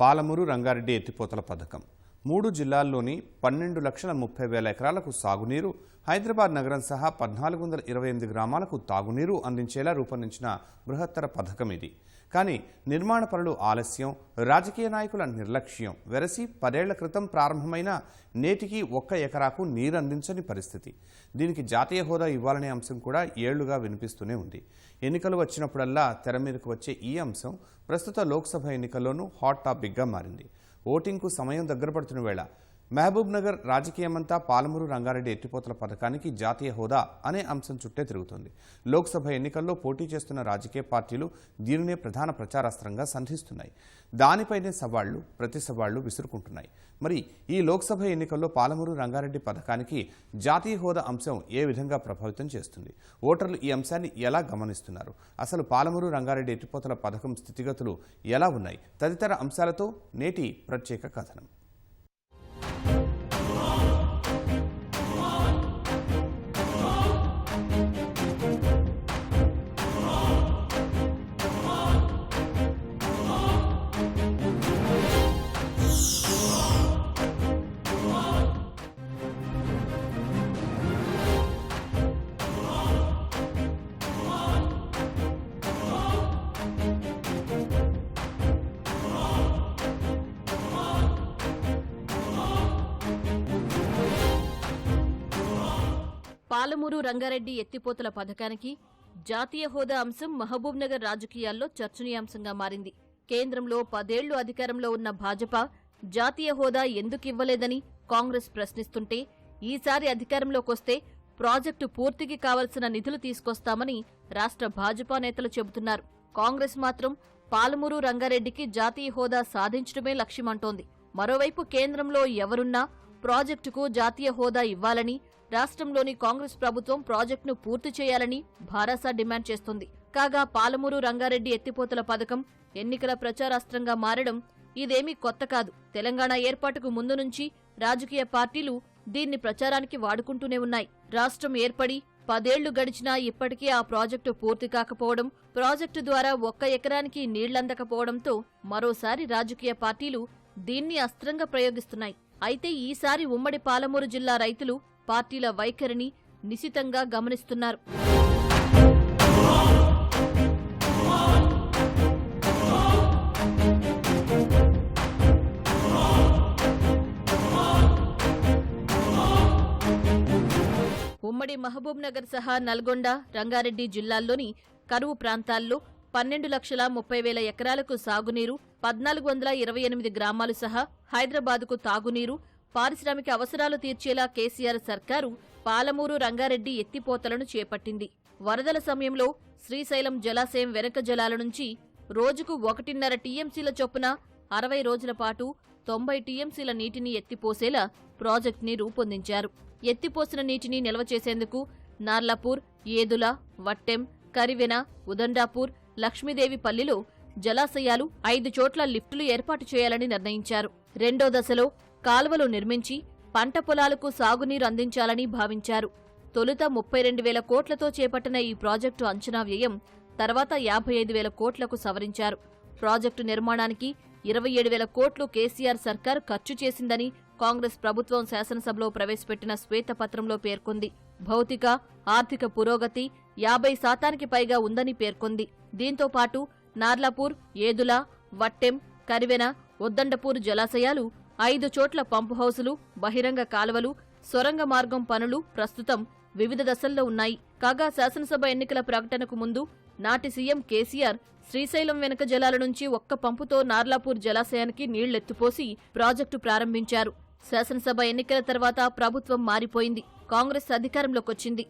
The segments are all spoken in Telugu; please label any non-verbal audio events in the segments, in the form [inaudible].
పాలమూరు రంగారెడ్డి ఎత్తిపోతల పథకం. మూడు జిల్లాల్లోని పన్నెండు లక్షల ముప్పై వేల ఎకరాలకు సాగునీరు హైదరాబాద్ నగరం సహా పద్నాలుగు వందల ఇరవై ఎనిమిది గ్రామాలకు తాగునీరు అందించేలా రూపొందించిన బృహత్తర పథకం ఇది. కానీ నిర్మాణ పనులు ఆలస్యం రాజకీయ నాయకుల నిర్లక్ష్యం వెరసి పదేళ్ళ క్రితం ప్రారంభమైన నేటికి ఒక్క ఎకరాకు నీరు అందించని పరిస్థితి. దీనికి జాతీయ హోదా ఇవ్వాలనే అంశం కూడా ఏళ్ళుగా వినిపిస్తూనే ఉంది. ఎన్నికలు వచ్చినప్పుడల్లా తెర మీదకు వచ్చే ఈ అంశం ప్రస్తుత లోక్సభ ఎన్నికల్లోనూ హాట్ టాపిక్గా మారింది. ఓటింగ్కు సమయం దగ్గర పడుతున్న వేళ మహబూబ్ నగర్ రాజకీయమంతా పాలమూరు రంగారెడ్డి ఎత్తిపోతల పథకానికి జాతీయ హోదా అనే అంశం చుట్టే తిరుగుతుంది. లోక్సభ ఎన్నికల్లో పోటీ చేస్తున్న రాజకీయ పార్టీలు దీనినే ప్రధాన ప్రచారాస్త్రంగా సంధిస్తున్నాయి. దానిపైనే సవాళ్ళు ప్రతి సవాళ్ళు విసురుకుంటున్నాయి. మరి ఈ లోక్సభ ఎన్నికల్లో పాలమూరు రంగారెడ్డి పథకానికి జాతీయ హోదా అంశం ఏ విధంగా ప్రభావితం చేస్తుంది? ఓటర్లు ఈ అంశాన్ని ఎలా గమనిస్తున్నారు? అసలు పాలమూరు రంగారెడ్డి ఎత్తిపోతల పథకం స్థితిగతులు ఎలా ఉన్నాయి? తదితర అంశాలతో నేటి ప్రత్యేక కథనం. పాలమూరు రంగారెడ్డి ఎత్తిపోతల పథకానికి జాతీయ హోదా అంశం మహబూబ్నగర్ రాజకీయాల్లో చర్చనీయాంశంగా మారింది. కేంద్రంలో పదేళ్ళు అధికారంలో ఉన్న భాజపా జాతీయ హోదా ఎందుకివ్వలేదని కాంగ్రెస్ ప్రశ్నిస్తుంటే ఈసారి అధికారంలోకొస్తే ప్రాజెక్టు పూర్తికి కావలసిన నిధులు తీసుకొస్తామని రాష్ట్ర భాజపా నేతలు చెబుతున్నారు. కాంగ్రెస్ మాత్రం పాలమూరు రంగారెడ్డికి జాతీయ హోదా సాధించడమే లక్ష్యమంటోంది. మరోవైపు కేంద్రంలో ఎవరున్నా ప్రాజెక్టుకు జాతీయ హోదా ఇవ్వాలని రాష్ట్రంలోని కాంగ్రెస్ ప్రభుత్వం ప్రాజెక్టును పూర్తి చేయాలని భారాసా డిమాండ్ చేస్తుంది. కాగా పాలమూరు రంగారెడ్డి ఎత్తిపోతల పథకం ఎన్నికల ప్రచారాస్త్రంగా మారడం ఇదేమీ కొత్త కాదు. తెలంగాణ ఏర్పాటుకు ముందు నుంచి రాజకీయ పార్టీలు దీన్ని ప్రచారానికి వాడుకుంటూనే ఉన్నాయి. రాష్ట్రం ఏర్పడి పదేళ్ళు గడిచినా ఇప్పటికీ ఆ ప్రాజెక్టు పూర్తి కాకపోవడం ప్రాజెక్టు ద్వారా ఒక్క ఎకరానికి నీళ్ళందకపోవడంతో మరోసారి రాజకీయ పార్టీలు దీన్ని అస్త్రంగా ప్రయోగిస్తున్నాయి. అయితే ఈసారి ఉమ్మడి పాలమూరు జిల్లా రైతులు పార్టీల వైఖరిని నిశితంగా గమనిస్తున్నారు. ఉమ్మడి మహబూబ్ నగర్ సహా నల్గొండ రంగారెడ్డి జిల్లాల్లోని కరువు ప్రాంతాల్లో పన్నెండు లక్షల ముప్పై వేల ఎకరాలకు సాగునీరు పద్నాలుగు వందల ఇరవై ఎనిమిది గ్రామాలు సహా హైదరాబాద్కు తాగునీరు పారిశ్రామిక అవసరాలు తీర్చేలా కేసీఆర్ సర్కారు పాలమూరు రంగారెడ్డి ఎత్తిపోతలను చేపట్టింది. వరదల సమయంలో శ్రీశైలం జలాశయం వెనక జలాల నుంచి రోజుకు ఒకటిన్నర టీఎంసీల చొప్పున అరవై రోజుల పాటు తొంభై టీఎంసీల నీటిని ఎత్తిపోసేలా ప్రాజెక్టుని రూపొందించారు. ఎత్తిపోసిన నీటిని నిల్వ చేసేందుకు నార్లాపూర్ ఏదుల వట్టెం కరివెన ఉదండాపూర్ లక్ష్మీదేవిపల్లిలో జలాశయాలు ఐదు చోట్ల లిఫ్టులు ఏర్పాటు చేయాలని నిర్ణయించారు. రెండో దశలో కాలువలు నిర్మించి పంట పొలాలకు సాగునీరు అందించాలని భావించారు. తొలుత ముప్పై రెండు వేల కోట్లతో చేపట్టిన ఈ ప్రాజెక్టు అంచనా వ్యయం తర్వాత యాభై ఐదు వేల కోట్లకు సవరించారు. ప్రాజెక్టు నిర్మాణానికి ఇరవై ఏడు వేల కోట్లు కేసీఆర్ సర్కార్ ఖర్చు చేసిందని కాంగ్రెస్ ప్రభుత్వం శాసనసభలో ప్రవేశపెట్టిన శ్వేతపత్రంలో పేర్కొంది. భౌతిక ఆర్థిక పురోగతి యాభై శాతానికి పైగా ఉందని పేర్కొంది. దీంతో పాటు నార్లాపూర్ ఏదుల వట్టెం కరివెన ఉద్దండపూర్ జలాశయాలు ఐదు చోట్ల పంపు హౌసులు బహిరంగ కాలువలు సొరంగ మార్గం పనులు ప్రస్తుతం వివిధ దశల్లో ఉన్నాయి. కాగా శాసనసభ ఎన్నికల ప్రకటనకు ముందు నాటి సీఎం కేసీఆర్ శ్రీశైలం వెనుక జలాల నుంచి ఒక్క పంపుతో నార్లాపూర్ జలాశయానికి నీళ్ళెత్తుపోసి ప్రాజెక్టు ప్రారంభించారు. శాసనసభ ఎన్నికల తర్వాత ప్రభుత్వం మారిపోయింది. కాంగ్రెస్ అధికారంలోకొచ్చింది.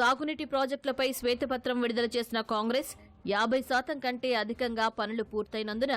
సాగునీటి ప్రాజెక్టులపై శ్వేతపత్రం విడుదల చేసిన కాంగ్రెస్ యాభై శాతం కంటే అధికంగా పనులు పూర్తయినందున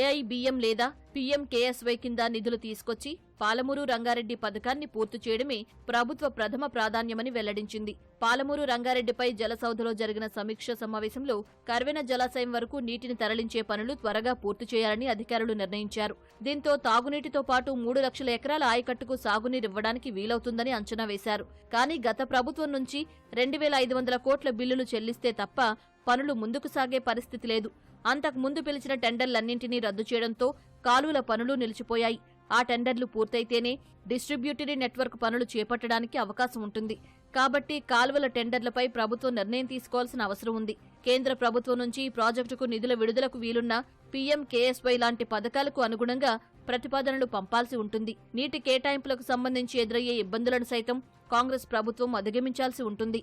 ఏఐబిఎం లేదా పీఎంకేఎస్వై కింద నిధులు తీసుకొచ్చి పాలమూరు రంగారెడ్డి పథకాన్ని పూర్తి చేయడమే ప్రభుత్వ ప్రథమ ప్రాధాన్యమని వెల్లడించింది. పాలమూరు రంగారెడ్డిపై జలసౌధలో జరిగిన సమీక్ష సమావేశంలో కర్వెన జలాశయం వరకు నీటిని తరలించే పనులు త్వరగా పూర్తి చేయాలని అధికారులు నిర్ణయించారు. దీంతో తాగునీటితో పాటు మూడు లక్షల ఎకరాల ఆయకట్టుకు సాగునీరివ్వడానికి వీలవుతుందని అంచనా వేశారు. కానీ గత ప్రభుత్వం నుంచి రెండు వేల ఐదు వందల కోట్ల బిల్లులు చెల్లిస్తే తప్ప పనులు ముందుకు సాగే పరిస్థితి లేదు. అంతకు ముందు పిలిచిన టెండర్లన్నింటినీ రద్దు చేయడంతో కాలువల పనులు నిలిచిపోయాయి. ఆ టెండర్లు పూర్తయితేనే డిస్ట్రిబ్యూటరీ నెట్వర్క్ పనులు చేపట్టడానికి అవకాశం ఉంటుంది. కాబట్టి కాలువల టెండర్లపై ప్రభుత్వం నిర్ణయం తీసుకోవాల్సిన అవసరం ఉంది. కేంద్ర ప్రభుత్వం నుంచి ఈ ప్రాజెక్టుకు నిధుల విడుదలకు వీలున్న పీఎం కేఎస్వై లాంటి పథకాలకు అనుగుణంగా ప్రతిపాదనలు పంపాల్సి ఉంటుంది. నీటి కేటాయింపులకు సంబంధించి ఎదురయ్యే ఇబ్బందులను సైతం కాంగ్రెస్ ప్రభుత్వం అధిగమించాల్సి ఉంటుంది.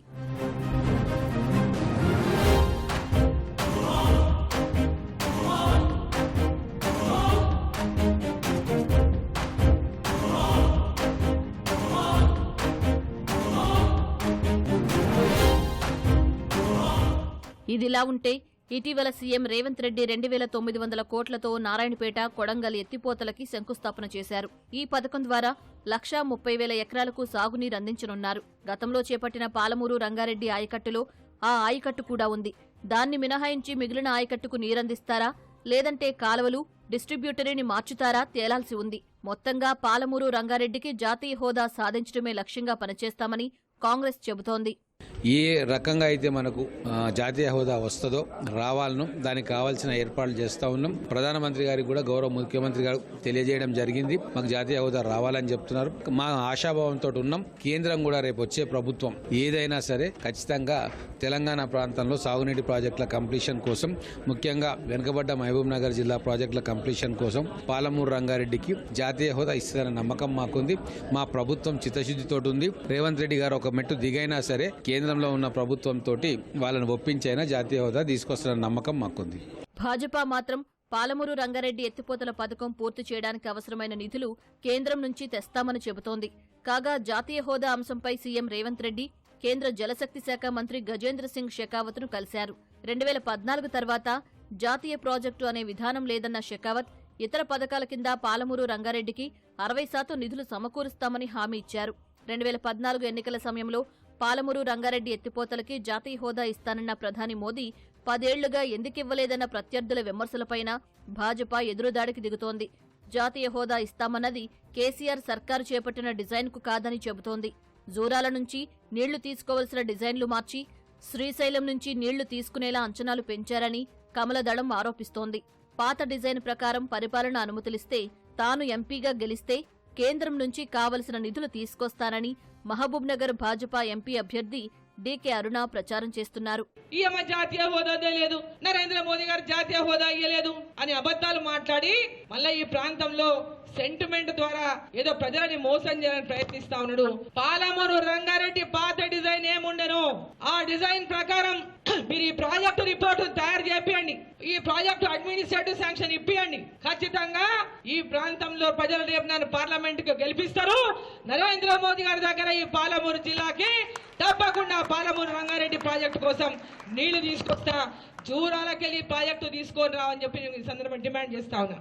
ఇదిలా ఉంటే ఇటీవల సీఎం రేవంత్ రెడ్డి రెండు వేల తొమ్మిది వందల కోట్లతో నారాయణపేట కొడంగల్ ఎత్తిపోతలకి శంకుస్థాపన చేశారు. ఈ పథకం ద్వారా లక్షా ముప్పై వేల ఎకరాలకు సాగునీరు అందించనున్నారు. గతంలో చేపట్టిన పాలమూరు రంగారెడ్డి ఆయకట్టులో ఆ ఆయకట్టు కూడా ఉంది. దాన్ని మినహాయించి మిగిలిన ఆయకట్టుకు నీరందిస్తారా? లేదంటే కాలువలు డిస్ట్రిబ్యూటరీని మార్చుతారా? తేలాల్సి ఉంది. మొత్తంగా పాలమూరు రంగారెడ్డికి జాతీయ హోదా సాధించడమే లక్ష్యంగా పనిచేస్తామని కాంగ్రెస్ చెబుతోంది. ఏ రకంగా అయితే మనకు జాతీయ హోదా వస్తుందో రావాలను దానికి కావాల్సిన ఏర్పాట్లు చేస్తా ఉన్నాం. ప్రధానమంత్రి గారికి కూడా గౌరవ ముఖ్యమంత్రి గారు తెలియజేయడం జరిగింది. మాకు జాతీయ హోదా రావాలని చెప్తున్నారు. మా ఆశాభావంతో ఉన్నాం. కేంద్రం కూడా రేపు వచ్చే ప్రభుత్వం ఏదైనా సరే ఖచ్చితంగా తెలంగాణ ప్రాంతంలో సాగునీటి ప్రాజెక్టుల కంప్లీషన్ కోసం ముఖ్యంగా వెనుకబడ్డ మహబూబ్ నగర్ జిల్లా ప్రాజెక్టుల కంప్లీషన్ కోసం పాలమూరు రంగారెడ్డికి జాతీయ హోదా ఇస్తుందన్న నమ్మకం మాకుంది. మా ప్రభుత్వం చిత్తశుద్ధితోటి ఉంది. రేవంత్ రెడ్డి గారు ఒక మెట్టు దిగైనా సరే కేంద్రంలో ఉన్న ప్రభుత్వంతో వాళ్ళని ఒప్పించైనా జాతీయ హోదా తీసుకొస్తున్న నమ్మకం మాకుంది. భాజపా మాత్రం పాలమూరు రంగారెడ్డి ఎత్తిపోతల పథకం పూర్తి చేయడానికి అవసరమైన నిధులు కేంద్రం నుంచి తెస్తామని చెబుతోంది. కాగా జాతీయ హోదా అంశంపై సీఎం రేవంత్ రెడ్డి కేంద్ర జలశక్తి శాఖ మంత్రి గజేంద్ర సింగ్ షెకావత్ను కలిశారు. రెండు వేల పద్నాలుగు తర్వాత జాతీయ ప్రాజెక్టు అనే విధానం లేదన్న షెకావత్ ఇతర పథకాల కింద పాలమూరు రంగారెడ్డికి అరవై శాతం నిధులు సమకూరుస్తామని హామీ ఇచ్చారు. రెండు వేల పద్నాలుగు ఎన్నికల సమయంలో పాలమూరు రంగారెడ్డి ఎత్తిపోతలకి జాతీయ హోదా ఇస్తానన్న ప్రధాని మోదీ పదేళ్ళుగా ఎందుకివ్వలేదన్న ప్రత్యర్థుల విమర్శలపైన భాజపా ఎదురుదాడికి దిగుతోంది. జాతీయ హోదా ఇస్తామన్నది కేసీఆర్ సర్కారు చేపట్టిన డిజైన్కు కాదని చెబుతోంది. జూరాల నుంచి నీళ్ళు తీసుకోవలసిన డిజైన్లు మార్చి శ్రీశైలం నుంచి నీళ్ళు తీసుకునేలా అంచనాలు పెంచారని కమలదళం ఆరోపిస్తోంది. పాత డిజైన్ ప్రకారం పరిపాలన అనుమతులిస్తే తాను ఎంపీగా గెలిస్తే కేంద్రం నుంచి కావలసిన నిధులు తీసుకొస్తానని మహబూబ్నగర్ భాజపా ఎంపీ అభ్యర్థి డీకే అరుణ ప్రచారం చేస్తున్నారు. ఈయమ జాతీయ హోదా లేదు నరేంద్ర మోదీ గారు జాతీయ హోదా ఇయ్యలేదు అని అబద్ధాలు మాట్లాడి మళ్ళీ ఈ ప్రాంతంలో సెంటిమెంట్ ద్వారా ఏదో ప్రజలని మోసం చేయాలని ప్రయత్నిస్తా ఉన్నాడు. పాలమూరు రంగారెడ్డి పాత డిజైన్ ఏముండెను? ఆ డిజైన్ ప్రకారం [clears throat] మీరు ఈ ప్రాజెక్టు రిపోర్టు తయారు చేపియండి. ఈ ప్రాజెక్టు అడ్మినిస్ట్రేటివ్ శాంక్షన్ ఇప్పియండి. ఖచ్చితంగా ఈ ప్రాంతంలో ప్రజలు రేపు నన్ను పార్లమెంట్కు గెలిపిస్తారు. నరేంద్ర మోదీ గారి దగ్గర ఈ పాలమూరు జిల్లాకి తప్పకుండా పాలమూరు రంగారెడ్డి ప్రాజెక్టు కోసం నీళ్ళు తీసుకొస్తా. జూరాలకెళ్ళి ప్రాజెక్టు తీసుకొని రావని చెప్పి ఈ సందర్భం డిమాండ్ చేస్తా ఉన్నా.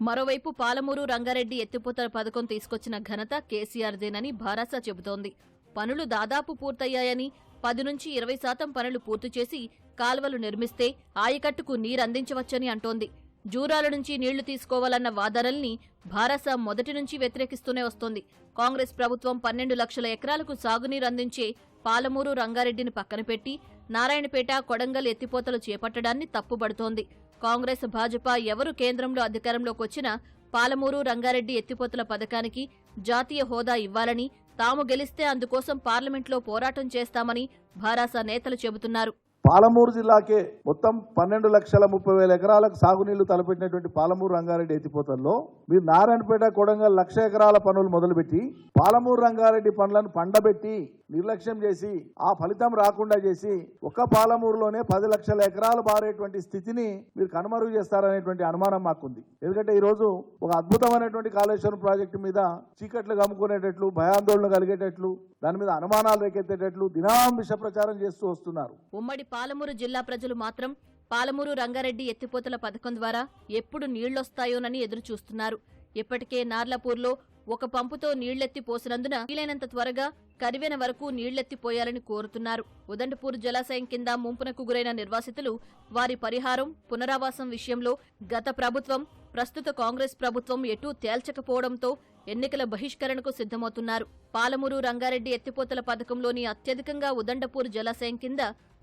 మరోవైపు పాలమూరు రంగారెడ్డి ఎత్తిపోతల పథకం తీసుకొచ్చిన ఘనత కేసీఆర్దేనని భారాస చెబుతోంది. పనులు దాదాపు పూర్తయ్యాయని పది నుంచి ఇరవై శాతం పనులు పూర్తి చేసి కాల్వలు నిర్మిస్తే ఆయకట్టుకు నీరందించవచ్చని అంటోంది. జూరాల నుంచి నీళ్ళు తీసుకోవాలన్న వాదనల్ని భారస మొదటి నుంచి వ్యతిరేకిస్తూనే వస్తోంది. కాంగ్రెస్ ప్రభుత్వం పన్నెండు లక్షల ఎకరాలకు సాగునీరు అందించే పాలమూరు రంగారెడ్డిని పక్కన పెట్టి నారాయణపేట కొడంగల్ ఎత్తిపోతలు చేపట్టడాన్ని తప్పుబడుతోంది. కాంగ్రెస్ భాజపా ఎవరు కేంద్రంలో అధికారంలోకి వచ్చినా పాలమూరు రంగారెడ్డి ఎత్తిపోతల పథకానికి జాతీయ హోదా ఇవ్వాలని తాము గెలిస్తే అందుకోసం పార్లమెంట్లో పోరాటం చేస్తామని భారాస నేతలు చెబుతున్నారు. పాలమూరు జిల్లాకే మొత్తం పన్నెండు లక్షల ముప్పై వేల ఎకరాలకు సాగునీళ్ళు తలపెట్టినటువంటి పాలమూరు రంగారెడ్డి ఎత్తిపోతల్లో మీరు నారాయణపేట కొడంగల్ లక్ష ఎకరాల పనులు మొదలుపెట్టి పాలమూరు రంగారెడ్డి పనులను పండబెట్టి నిర్లక్ష్యం చేసి ఆ ఫలితం రాకుండా చేసి ఒక పాలమూరులోనే పది లక్షల ఎకరాలు బారేటువంటి స్థితిని మీరు కనుమరుగు చేస్తారనేటువంటి అనుమానం మాకుంది. ఎందుకంటే ఈరోజు ఒక అద్భుతమైనటువంటి కాళేశ్వరం ప్రాజెక్టు మీద చీకట్లు కమ్ముకునేటట్లు భయాందోళన కలిగేటట్లు దాని మీద అనుమానాలు రేకెత్తేటట్లు దినాం విష ప్రచారం చేస్తూ వస్తున్నారు. ఉమ్మడి పాలమూరు జిల్లా ప్రజలు మాత్రం పాలమూరు రంగారెడ్డి ఎత్తిపోతల పథకం ద్వారా ఎప్పుడు నీళ్ళొస్తాయోనని ఎదురు చూస్తున్నారు ఇప్పటికే నార్లపూర్లో ఒక పంపుతో నీళ్ళెత్తి పోసినందున వీలైనంత త్వరగా కరివెన వరకు నీళ్ళెత్తిపోయాలని కోరుతున్నారు. ఉదండపూర్ జలాశయం కింద ముంపునకు గురైన నిర్వాసితులు వారి పరిహారం పునరావాసం విషయంలో గత ప్రభుత్వం ప్రస్తుత కాంగ్రెస్ ప్రభుత్వం ఎటూ తేల్చకపోవడంతో ఎన్నికల బహిష్కరణకు సిద్ధమవుతున్నారు. పాలమూరు రంగారెడ్డి ఎత్తిపోతల పథకంలోని అత్యధికంగా ఉదండపూర్ జలాశయం కింద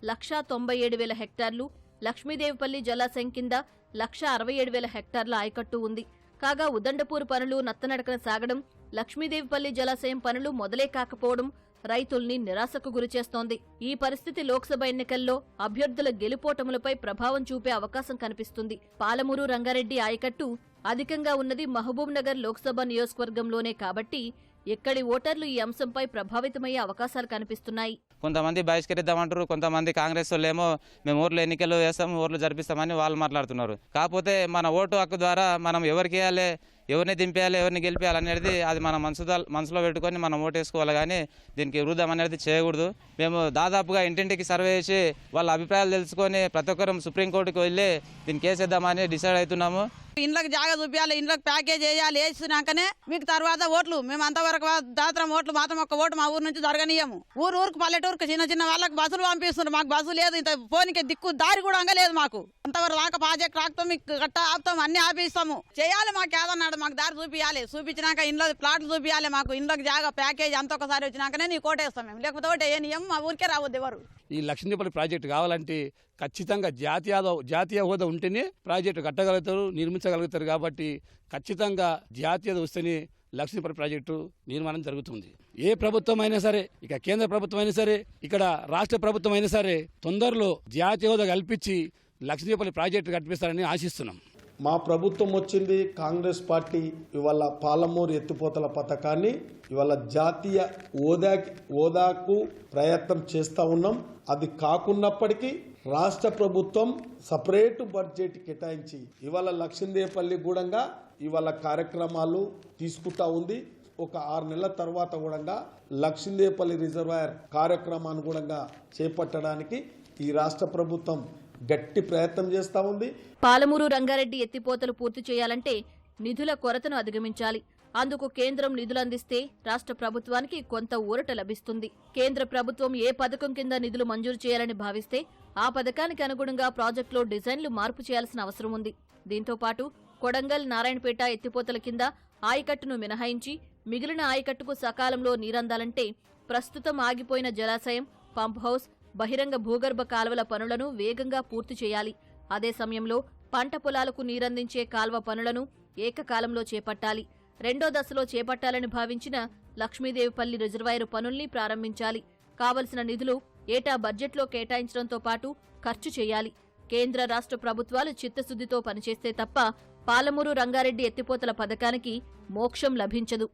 లక్షా తొంభై ఏడు వేల హెక్టార్లు లక్ష్మీదేవిపల్లి జలాశయం కింద లక్షా అరవై ఏడు వేల హెక్టార్ల ఆయకట్టు ఉంది. కాగా ఉదండపూర్ పనులు నత్తనడకన సాగడం లక్ష్మీదేవిపల్లి జలాశయం పనులు మొదలే కాకపోవడం రైతుల్ని నిరాశకు గురిచేస్తోంది ఈ పరిస్థితి లోక్సభ ఎన్నికల్లో అభ్యర్థుల గెలుపోటములపై ప్రభావం చూపే అవకాశం కనిపిస్తుంది. పాలమూరు రంగారెడ్డి ఆయకట్టు అధికంగా ఉన్నది మహబూబ్ నగర్ లోక్సభ నియోజకవర్గంలోనే కాబట్టి ఎక్కడి ఓటర్లు ఈ అంశంపై ప్రభావితమయ్యే అవకాశాలు కనిపిస్తున్నాయి. కొంతమంది బహిష్కరిద్దామంటారు కొంతమంది కాంగ్రెస్ వాళ్ళేమో మేము ఊర్లో ఎన్నికలు వేస్తాం ఊర్లు జరిపిస్తామని వాళ్ళు మాట్లాడుతున్నారు. కాకపోతే మన ఓటు హక్కు ద్వారా మనం ఎవరికి వేయాలి ఎవరిని దింపేయాలి ఎవరిని గెలిపేయాలి అనేది అది మన మనసు మనసులో పెట్టుకొని మనం ఓటేసుకోవాలి కానీ దీనికి వృధం అనేది చేయకూడదు. మేము దాదాపుగా ఇంటింటికి సర్వే చేసి వాళ్ళ అభిప్రాయాలు తెలుసుకొని ప్రతి ఒక్కరం సుప్రీంకోర్టుకి వెళ్ళి దీన్ని కేసేద్దామని డిసైడ్ అవుతున్నాము. ఇండ్లకు జాగా చూపించాలి ఇండ్లకు ప్యాకేజ్ వేయాలి వేసినాకనే మీకు తర్వాత ఓట్లు. మేము అంతవరకు దాత్రం ఓట్లు మాత్రం ఒక్క ఓటు మా ఊరు నుంచి జరగనీయము. ఊరు ఊరికి పల్లెటూరుకు చిన్న చిన్న వాళ్ళకి బస్సులు పంపిస్తున్నారు. మాకు బస్సు లేదు ఇంత ఫోన్కి దిక్కు దారి కూడా అంగలేదు మాకు. అంతవరకు రాక ప్రాజెక్ట్ రాకుతాం మీకు గట్ట ఆపుతాం అన్ని ఆపిస్తాము. చేయాలి మాకు కూడా మాకు దారి చూపించాలి చూపించినాక ఇంట్లో ప్లాట్లు చూపించాలి మాకు. ఇంట్లోకి జాగా ప్యాకేజ్ అంత ఒకసారి వచ్చినాకనే నీ కోటేస్తాం మేము. లేకపోతే ఏ నియమం మా ఊరికే రావద్దు ఎవరు. ఈ లక్ష్మీపల్లి ప్రాజెక్టు కావాలంటే ఖచ్చితంగా జాతీయ జాతీయ హోదా ఉంటేనే ప్రాజెక్టు కట్టగలుగుతారు నిర్మించగలుగుతారు కాబట్టి ఖచ్చితంగా జాతీయత వస్తేనే లక్ష్మీపల్లి ప్రాజెక్టు నిర్మాణం జరుగుతుంది. ఏ ప్రభుత్వం అయినా సరే ఇక కేంద్ర ప్రభుత్వం అయినా సరే ఇక్కడ రాష్ట్ర ప్రభుత్వం అయినా సరే తొందరలో జాతీయ హోదా కల్పించి లక్ష్మీపల్లి ప్రాజెక్టు కట్టిస్తారని ఆశిస్తున్నాం. మా ప్రభుత్వం వచ్చింది కాంగ్రెస్ పార్టీ ఇవాళ పాలమూరు ఎత్తిపోతల పథకాన్ని ఇవాళ జాతీయ హోదా హోదాకు ప్రయత్నం చేస్తూ ఉన్నాం. అది కాకున్నప్పటికీ రాష్ట్ర ప్రభుత్వం సపరేట్ బడ్జెట్ కేటాయించి ఇవాళ లక్ష్మీదేపల్లి గూడంగా ఇవాళ కార్యక్రమాలు తీసుకుంటా ఉంది. ఒక ఆరు నెలల తర్వాత కూడా లక్ష్మీదేపల్లి రిజర్వాయర్ కార్యక్రమాన్ని చేపట్టడానికి ఈ రాష్ట్ర ప్రభుత్వం గట్టి ప్రయత్నం చేస్తా ఉంది. పాలమూరు రంగారెడ్డి ఎత్తిపోతలు పూర్తి చేయాలంటే నిధుల కొరతను అధిగమించాలి. అందుకు కేంద్రం నిధులు అందిస్తే రాష్ట్ర ప్రభుత్వానికి కొంత ఊరట లభిస్తుంది. కేంద్ర ప్రభుత్వం ఏ పథకం కింద నిధులు మంజూరు చేయాలని భావిస్తే ఆ పథకానికి అనుగుణంగా ప్రాజెక్టులో డిజైన్లు మార్పు చేయాల్సిన అవసరం ఉంది. దీంతో పాటు కొడంగల్ నారాయణపేట ఎత్తిపోతల కింద ఆయకట్టును మినహాయించి మిగిలిన ఆయకట్టుకు సకాలంలో నీరందాలంటే ప్రస్తుతం ఆగిపోయిన జలాశయం పంప్ హౌస్ బహిరంగ భూగర్భ కాలువల పనులను వేగంగా పూర్తి చేయాలి. అదే సమయంలో పంట పొలాలకు నీరందించే కాల్వ పనులను ఏకకాలంలో చేపట్టాలి. రెండో దశలో చేపట్టాలని భావించిన లక్ష్మీదేవిపల్లి రిజర్వాయరు పనుల్ని ప్రారంభించాలి. కావలసిన నిధులు ఏటా బడ్జెట్లో కేటాయించడంతో పాటు ఖర్చు చేయాలి. కేంద్ర రాష్ట్ర ప్రభుత్వాలు చిత్తశుద్ధితో పనిచేస్తే తప్ప పాలమూరు రంగారెడ్డి ఎత్తిపోతల పథకానికి మోక్షం లభించదు.